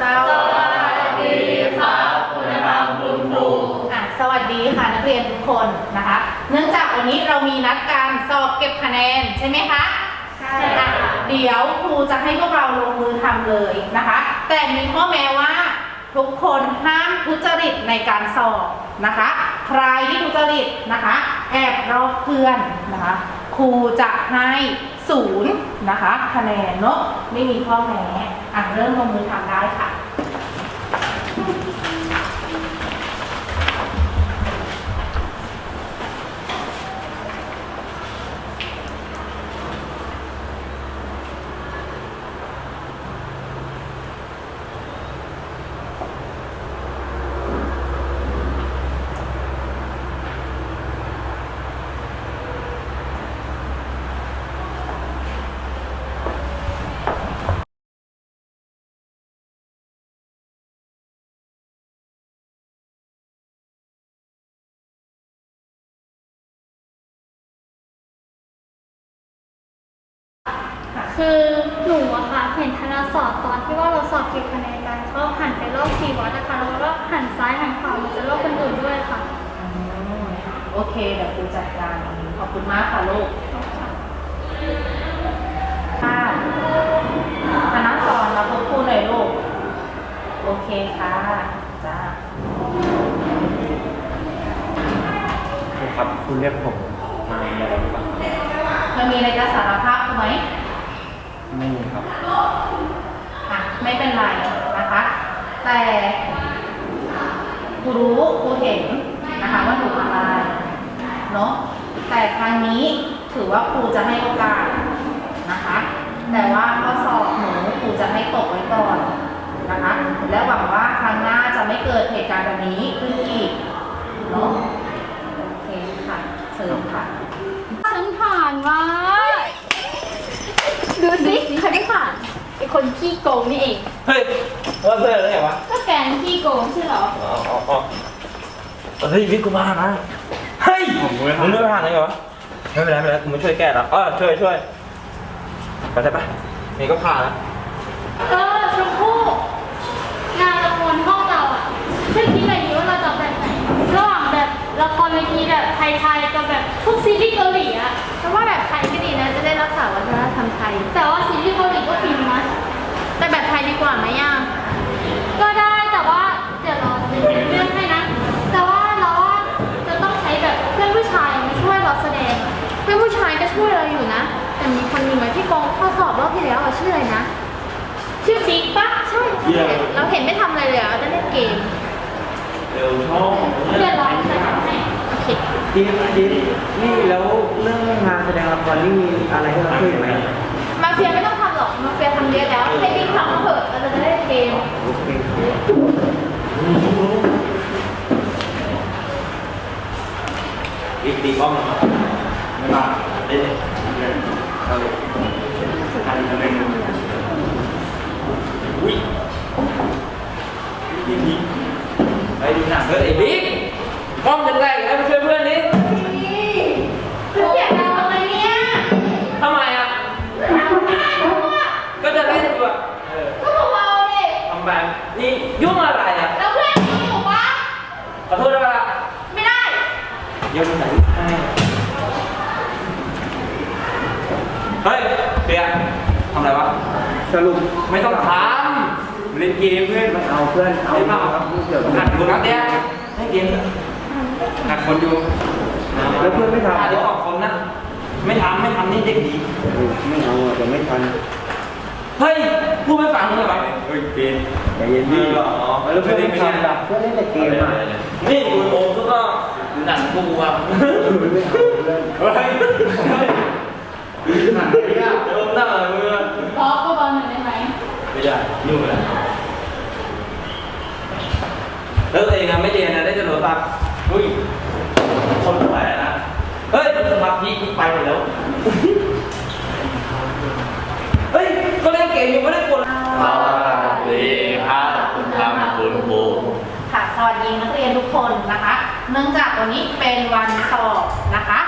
สวัสดีค่ะคุณธรรมคุณครูสวัสดีค่ะนักเรียนทุกคนนะคะ เนื่องจากวันนี้เรามีนัดการสอบเก็บคะแนนใช่ไหมคะใช่ค่ะเดี๋ยวครูจะให้พวกเราลงมือทำเลยนะคะ แต่มีข้อแม้ว่าทุกคนห้ามทุจริตในการสอบนะคะ ใครที่ทุจริตนะคะ แอบรอบเพื่อนนะคะครูจะให้ศูนย์นะคะ คะแนนเนาะไม่มีข้อแม้อะเริ่มลงมือทำได้ค่ะ คือหนูอะค่ะเห็นธนาสอบตอนที่ว่าเราสอบเก็บคะแนนกันเขาหันไปรอบสี่วัดนะคะแล้วก็หันซ้ายหันขวามันจะรอบคนอื่นด้วยค่ะอืมโอเค เดี๋ยวครูจัดการเองขอบคุณมากค่ะลูก ค่ะคณะสอนมาพบครูหน่อยลูก โอเคค่ะ จ้า ครูครับ คุณเรียกผมมามีอะไรหรือเปล่ามันมีอะไรจะสารภาพไหม ไม่มีครับอะไม่เป็นไรนะคะ แต่ครูรู้ครูเห็นนะคะว่าหนูทำอะไรเนาะแต่ครั้งนี้ถือว่าครูจะให้โอกาสนะคะ แต่ว่าข้อสอบหนูครูจะให้ตกไว้ก่อนนะคะ และหวังว่าครั้งหน้าจะไม่เกิดเหตุการณ์แบบนี้ขึ้นอีกเนาะ โอเคค่ะ เชิญค่ะ ฉันผ่านมาดูสิใครไม่ผ่านไอ คนขี้โกงนี่เอง เฮ้ยว่าเพื่อนอะไรวะก็แกนขี้โกงใช่เหรอ อ๋ออ๋ออ๋อเฮ้ยพี่กูมานะ เฮ้ยผมไม่มึผ่างนไม่ผ่านเลยเหรอไม่เป็นไรไม่เป็นไรกูมาช่วยแก้แล้วเออช่วยช่วยไปได้ปะนี่ก็ผ่านแล้วเออชมพู่งานละครห้องเราอะช่วยคิดหน่อยดิว่าเราจะเอาแบบไหนระหว่างแบบละครเวทีแบบไทยๆกับแบบพวกซีรีส์เกาหลีอะ แต่ว่าแบบไทยก็ดีนะจะได้รักษาวัฒนธรรมไทย แต่ว่าซีรีส์เกาหลีก็ฟินนะ แต่แบบไทยดีกว่าไหมย่าก็ได้แต่ว่าเดี๋ยวเราจะเลือกให้นะ แต่ว่าเราว่าจะต้องใช้แบบเพื่อนผู้ชายมาช่วยเราแสดง เพื่อนผู้ชายก็ช่วยเราอยู่นะ แต่มีคนหนึ่งไหมที่กองข้อสอบรอบที่แล้วอะชื่ออะไรนะ ชื่อบิ๊กปะใช่เราเห็นไม่ทำอะไรเลยอะเราจะเล่นเกม เดี๋ยวช่องเพื่อนเราจะทำให้โอเคจิ๊บจิ๊บนี่แล้วเรื่องงานแสดงละครนี่มีอะไรให้เราช่วยไหมมาเฟียไม่ต้องทำหรอก มาเฟียทำเยอะแล้วให้บิ๊กทำมาเถอะเราจะเล่นเกมโอเคอีกตีกล้องนะครับไม่มาเล่นเล่นเอาเลยใครจะเล่นอุ้ยนี่นี่ไปดูหนังเพื่อนไอ้บิ๊กกล้องจะแตกแล้วมาช่วยเพื่อนดิ เพื่อนอยากทำอะไรเนี่ย ทำไมอะ ทำไม่ได้รู้อะ ก็จะเล่นอยู่อะเออ ก็เบาๆดิ ทำแบบนี่ ยุ่งอะไรอะแล้วเพื่อนนี่อยู่ปะขอโทษได้ปะล่ะไม่ได้ เดี๋ยังไหนให้เฮ้ยเปียทำอะไรวะ สรุปไม่ต้องทำเล่นเกมเพื่อนไม่เอาเพื่อนเอาเล่นเปล่าเดี๋ยวหัดคนนัดเนี้ยเล่นเกมเถอะหัดคนอยู่แล้วเพื่อนไม่ทำหัดเดี๋ยวสองคนนะ ไม่ทำไม่ทำนี่เด็กดีเออไม่เอาอะเดี๋ยวไม่ทัน เฮ้ยพูดไม่ฟังเลยเหรอเฮ้ยเกมใจเย็นนี่ดิเหรอแล้วเพื่อนไม่ทำล่ะเพื่อนเล่นแต่เกมอะนี่ดูโอมก็ดูหนังกูอะไม่เอาเพื่อนเฮ้ยหนังเนี่ยโดนหน้ามือขอก็บอลหน่อยได้ไหมไม่ได้ยุ่งเลยแล้วตัวเองอะไม่เรียนนะได้จะโทรศัพท์อุ้ยคนแหวนนะ เฮ้ยสมาธิกูไปหมดแล้ว เฮ้ย ก็เล่นเกมยังไม่ได้กดสวัสดีครับคุณทำคุณครูค่ะสวัสดีนักเรียนทุกคนนะคะ เนื่องจากวันนี้เป็นวันสอบนะคะ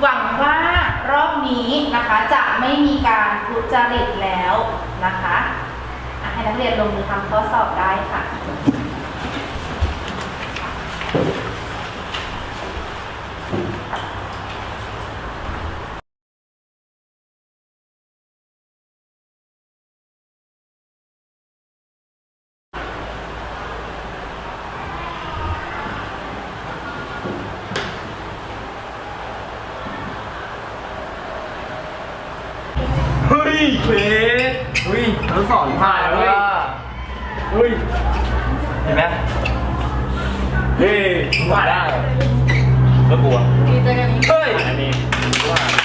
หวังว่ารอบนี้นะคะจะไม่มีการทุจริตแล้วนะคะอะให้นักเรียนลงมือทำข้อสอบได้ค่ะ ยเฮ้ยเฮ้ยทั้งสอนผ่านเว้ยเฮ้ยเห็นไหมเฮ้ยผ่านได้แล้วกลัวเฮ้ยอันนี้ว่า